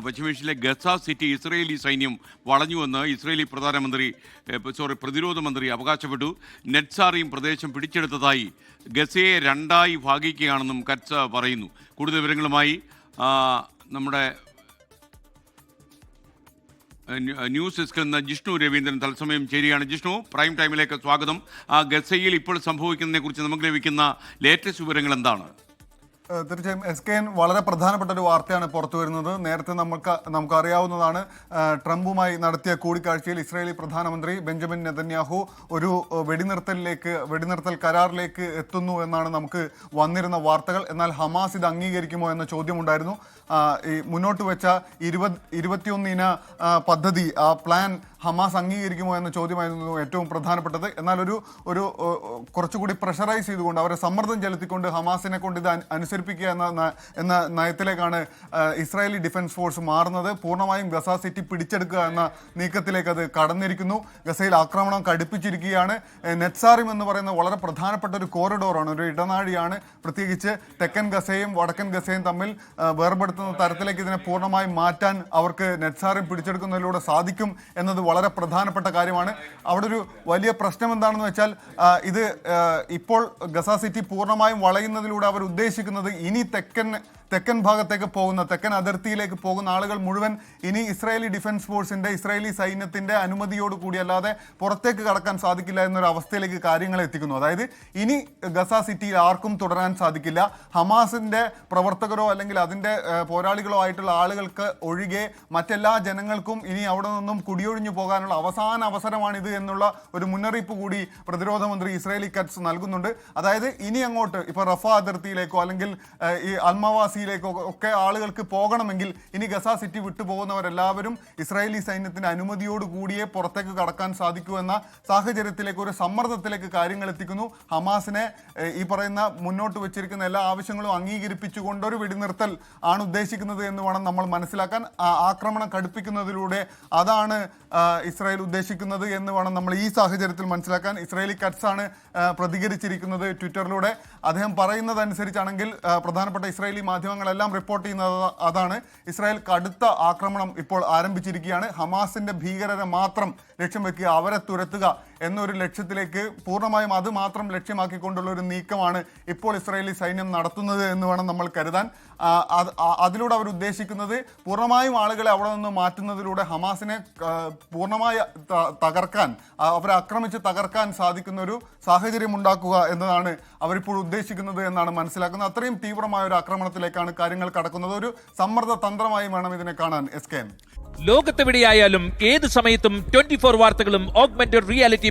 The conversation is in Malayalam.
പശ്ചിമേഷ്യയിലെ ഗസ സിറ്റി ഇസ്രയേലി സൈന്യം വളഞ്ഞുവെന്ന് ഇസ്രയേലി പ്രധാനമന്ത്രി സോറി പ്രതിരോധ മന്ത്രി അവകാശപ്പെട്ടു. നെറ്റ്സാറിയും പ്രദേശം പിടിച്ചെടുത്തതായി ഗസയെ രണ്ടായി ഭാഗിക്കുകയാണെന്നും കറ്റ്സ പറയുന്നു. കൂടുതൽ വിവരങ്ങളുമായി നമ്മുടെ ന്യൂസ് ഡെസ്കിൽ നിന്ന് ജിഷ്ണു രവീന്ദ്രൻ തത്സമയം ചേരുകയാണ്. ജിഷ്ണു പ്രൈം ടൈമിലേക്ക് സ്വാഗതം. ഗസയിൽ ഇപ്പോൾ സംഭവിക്കുന്നതിനെക്കുറിച്ച് നമുക്ക് ലഭിക്കുന്ന ലേറ്റസ്റ്റ് വിവരങ്ങൾ എന്താണ്? തീർച്ചയായും എസ് കെ എൻ വളരെ പ്രധാനപ്പെട്ട ഒരു വാർത്തയാണ് പുറത്തു വരുന്നത്. നേരത്തെ നമുക്ക് നമുക്ക് അറിയാവുന്നതാണ് ഏഹ് ട്രംപുമായി നടത്തിയ കൂടിക്കാഴ്ചയിൽ ഇസ്രായേലി പ്രധാനമന്ത്രി ബെഞ്ചമിൻ നെതന്യാഹു ഒരു വെടിനിർത്തലിലേക്ക് വെടിനിർത്തൽ കരാറിലേക്ക് എത്തുന്നു എന്നാണ് നമുക്ക് വന്നിരുന്ന വാർത്തകൾ. എന്നാൽ ഹമാസ് ഇത് അംഗീകരിക്കുമോ എന്ന ചോദ്യമുണ്ടായിരുന്നു. ഈ മുന്നോട്ട് വെച്ച ഇരുപത് ഇരുപത്തിയൊന്നിന പദ്ധതി ആ പ്ലാൻ ഹമാസ് അംഗീകരിക്കുമോ എന്ന ചോദ്യമായിരുന്നു ഏറ്റവും പ്രധാനപ്പെട്ടത്. എന്നാൽ ഒരു ഒരു കുറച്ചുകൂടി പ്രഷറൈസ് ചെയ്തുകൊണ്ട് അവരെ സമ്മർദ്ദം ചെലുത്തിക്കൊണ്ട് ഹമാസിനെ കൊണ്ട് ഇത് അനുസരിപ്പിക്കുക എന്ന എന്ന നയത്തിലേക്കാണ് ഇസ്രായേലി ഡിഫൻസ് ഫോഴ്സ് മാറുന്നത്. പൂർണമായും ഗസ സിറ്റി പിടിച്ചെടുക്കുക എന്ന നീക്കത്തിലേക്ക് അത് കടന്നിരിക്കുന്നു. ഗസയിൽ ആക്രമണം കടുപ്പിച്ചിരിക്കുകയാണ്. നെറ്റ്സാറിം എന്ന് പറയുന്ന വളരെ പ്രധാനപ്പെട്ട ഒരു കോറിഡോറാണ് ഒരു ഇടനാഴിയാണ്. പ്രത്യേകിച്ച് തെക്കൻ ഗസയും വടക്കൻ ഗസയും തമ്മിൽ വേർപെടുത്തുന്ന തരത്തിലേക്ക് ഇതിനെ പൂർണമായും മാറ്റാൻ അവർക്ക് നെറ്റ്സാറിം പിടിച്ചെടുക്കുന്നതിലൂടെ സാധിക്കും എന്നത് വളരെ പ്രധാനപ്പെട്ട കാര്യമാണ്. അവിടെ ഒരു വലിയ പ്രശ്നം എന്താണെന്ന് വെച്ചാൽ ഇത് ഇപ്പോൾ ഗസ സിറ്റി പൂർണമായും വളയുന്നതിലൂടെ അവർ ഉദ്ദേശിക്കുന്നത് ഇനി തെക്കൻ തെക്കൻ ഭാഗത്തേക്ക് പോകുന്ന തെക്കൻ അതിർത്തിയിലേക്ക് പോകുന്ന ആളുകൾ മുഴുവൻ ഇനി ഇസ്രായേലി ഡിഫൻസ് ഫോഴ്സിന്റെ ഇസ്രായേലി സൈന്യത്തിന്റെ അനുമതിയോട് കൂടി അല്ലാതെ പുറത്തേക്ക് കടക്കാൻ സാധിക്കില്ല എന്നൊരു അവസ്ഥയിലേക്ക് കാര്യങ്ങൾ എത്തിക്കുന്നു. അതായത് ഇനി ഗസ സിറ്റിയിൽ ആർക്കും തുടരാൻ സാധിക്കില്ല. ഹമാസിന്റെ പ്രവർത്തകരോ അല്ലെങ്കിൽ അതിന്റെ പോരാളികളോ ആയിട്ടുള്ള ആളുകൾക്ക് ഒഴികെ മറ്റെല്ലാ ജനങ്ങൾക്കും ഇനി അവിടെ നിന്നും കുടിയൊഴിഞ്ഞു പോകാനുള്ള അവസാന അവസരമാണിത് എന്നുള്ള ഒരു മുന്നറിയിപ്പ് കൂടി പ്രതിരോധ മന്ത്രി ഇസ്രായേലി കറ്റ്സ് നൽകുന്നുണ്ട്. അതായത് ഇനി അങ്ങോട്ട് ഇപ്പോൾ റഫ അതിർത്തിയിലേക്കോ അല്ലെങ്കിൽ ഈ അൽമവാസിയിലേക്കോ ഒക്കെ ആളുകൾക്ക് പോകണമെങ്കിൽ ഇനി ഗസ സിറ്റി വിട്ടുപോകുന്നവരെല്ലാവരും ഇസ്രായേലി സൈന്യത്തിന്റെ അനുമതിയോട് കൂടിയേ പുറത്തേക്ക് കടക്കാൻ സാധിക്കൂ എന്ന സാഹചര്യത്തിലേക്ക് ഒരു സമ്മർദ്ദത്തിലേക്ക് കാര്യങ്ങൾ എത്തിക്കുന്നു. ഹമാസിനെ ഈ പറയുന്ന മുന്നോട്ട് വെച്ചിരിക്കുന്ന എല്ലാ ആവശ്യങ്ങളും അംഗീകരിപ്പിച്ചുകൊണ്ട് ഒരു വെടിനിർത്തൽ ആണ് ഉദ്ദേശിക്കുന്നത് എന്ന് വേണം നമ്മൾ മനസ്സിലാക്കാൻ. ആക്രമണം കടുപ്പിക്കുന്നതിലൂടെ അതാണ് ഇസ്രായേൽ ഉദ്ദേശിക്കുന്നത് എന്ന് വേണം നമ്മൾ ഈ സാഹചര്യത്തിൽ മനസ്സിലാക്കാൻ. ഇസ്രായേലി ആ, പ്രതികരിച്ചിരിക്കുന്നത് ട്വിറ്ററിലൂടെ. അദ്ദേഹം പറയുന്നതനുസരിച്ചാണെങ്കിൽ പ്രധാനപ്പെട്ട ഇസ്രായേലി മാധ്യമങ്ങളെല്ലാം റിപ്പോർട്ട് ചെയ്യുന്നത് അതാണ്. ഇസ്രായേൽ കടുത്ത ആക്രമണം ഇപ്പോൾ ആരംഭിച്ചിരിക്കുകയാണ്. ഹമാസിന്റെ ഭീകരരെ മാത്രം ലക്ഷ്യം വെക്കുക അവരെ തുരത്തുക. എന്നൊരു ലക്ഷ്യത്തിലേക്ക് പൂർണമായും അത് മാത്രം ലക്ഷ്യമാക്കിക്കൊണ്ടുള്ള ഒരു നീക്കമാണ് ഇപ്പോൾ ഇസ്രായേലി സൈന്യം നടത്തുന്നത് എന്ന് വേണം നമ്മൾ കരുതാൻ. അതിലൂടെ അവർ ഉദ്ദേശിക്കുന്നത് പൂർണമായും ആളുകളെ അവിടെ നിന്ന് മാറ്റുന്നതിലൂടെ ഹമാസിനെ പൂർണമായി തകർക്കാൻ അവരെ ആക്രമിച്ച് തകർക്കാൻ സാധിക്കുന്ന ഒരു സാഹചര്യം ഉണ്ടാക്കുക എന്നതാണ് അവരിപ്പോൾ ഉദ്ദേശിക്കുന്നത് എന്നാണ് മനസ്സിലാക്കുന്നത്. അത്രയും തീവ്രമായ ഒരു ആക്രമണത്തിലേക്കാണ് കാര്യങ്ങൾ കടക്കുന്നത്. ഒരു സമ്മർദ്ദ തന്ത്രമായി വേണം ഇതിനെ കാണാൻ. എസ് കെ ലോകത്തെവിടെയായാലും ഏത് സമയത്തും ട്വന്റി ഫോർ വാർത്തകളും ഓഗ്മെന്റഡ് റിയാലിറ്റി